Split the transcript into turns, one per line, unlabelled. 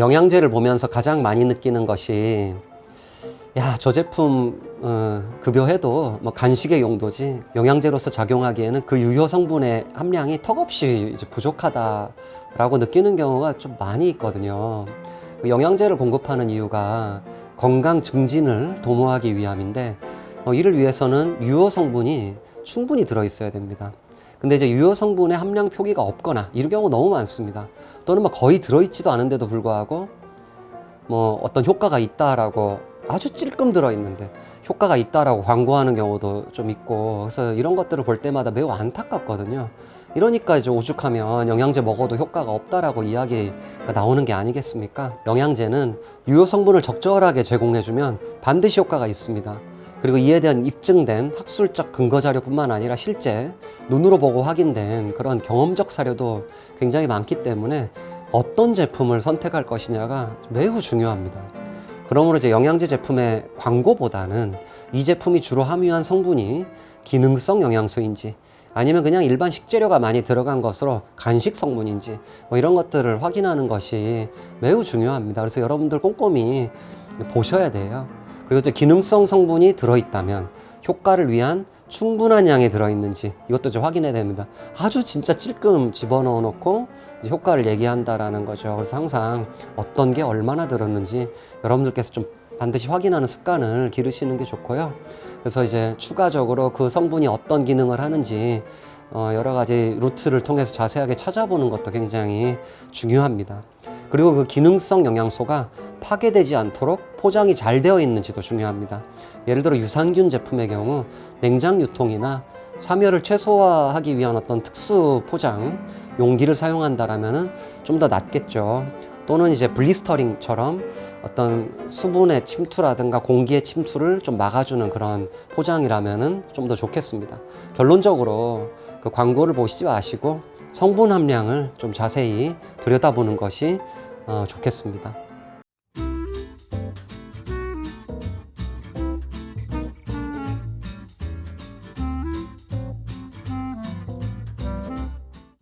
영양제를 보면서 가장 많이 느끼는 것이 야, 저 제품 어, 급여해도 뭐 간식의 용도지 영양제로서 작용하기에는 그 유효 성분의 함량이 턱없이 부족하다라고 느끼는 경우가 좀 많이 있거든요. 그 영양제를 공급하는 이유가 건강 증진을 도모하기 위함인데 어, 이를 위해서는 유효 성분이 충분히 들어 있어야 됩니다. 근데 이제 유효 성분의 함량 표기가 없거나 이런 경우 너무 많습니다. 또는 뭐 거의 들어있지도 않은데도 불구하고 뭐 어떤 효과가 있다라고 아주 찔끔 들어 있는데 효과가 있다라고 광고하는 경우도 좀 있고 그래서 이런 것들을 볼 때마다 매우 안타깝거든요. 이러니까 이제 오죽하면 영양제 먹어도 효과가 없다라고 이야기가 나오는 게 아니겠습니까? 영양제는 유효 성분을 적절하게 제공해주면 반드시 효과가 있습니다. 그리고 이에 대한 입증된 학술적 근거 자료뿐만 아니라 실제 눈으로 보고 확인된 그런 경험적 사료도 굉장히 많기 때문에 어떤 제품을 선택할 것이냐가 매우 중요합니다. 그러므로 이제 영양제 제품의 광고보다는 이 제품이 주로 함유한 성분이 기능성 영양소인지 아니면 그냥 일반 식재료가 많이 들어간 것으로 간식 성분인지 뭐 이런 것들을 확인하는 것이 매우 중요합니다. 그래서 여러분들 꼼꼼히 보셔야 돼요. 그리고 또 기능성 성분이 들어있다면 효과를 위한 충분한 양이 들어있는지 이것도 좀 확인해야 됩니다. 아주 진짜 찔끔 집어넣어 놓고 효과를 얘기한다라는 거죠. 그래서 항상 어떤 게 얼마나 들었는지 여러분들께서 좀 반드시 확인하는 습관을 기르시는 게 좋고요. 그래서 이제 추가적으로 그 성분이 어떤 기능을 하는지 어, 여러 가지 루트를 통해서 자세하게 찾아보는 것도 굉장히 중요합니다. 그리고 그 기능성 영양소가 파괴되지 않도록 포장이 잘 되어 있는지도 중요합니다. 예를 들어 유산균 제품의 경우 냉장 유통이나 사멸을 최소화하기 위한 어떤 특수 포장 용기를 사용한다라면은 좀 더 낫겠죠. 또는 이제 블리스터링처럼 어떤 수분의 침투라든가 공기의 침투를 좀 막아주는 그런 포장이라면은 좀 더 좋겠습니다. 결론적으로 그 광고를 보시지 마시고 성분 함량을 좀 자세히 들여다보는 것이 어, 좋겠습니다.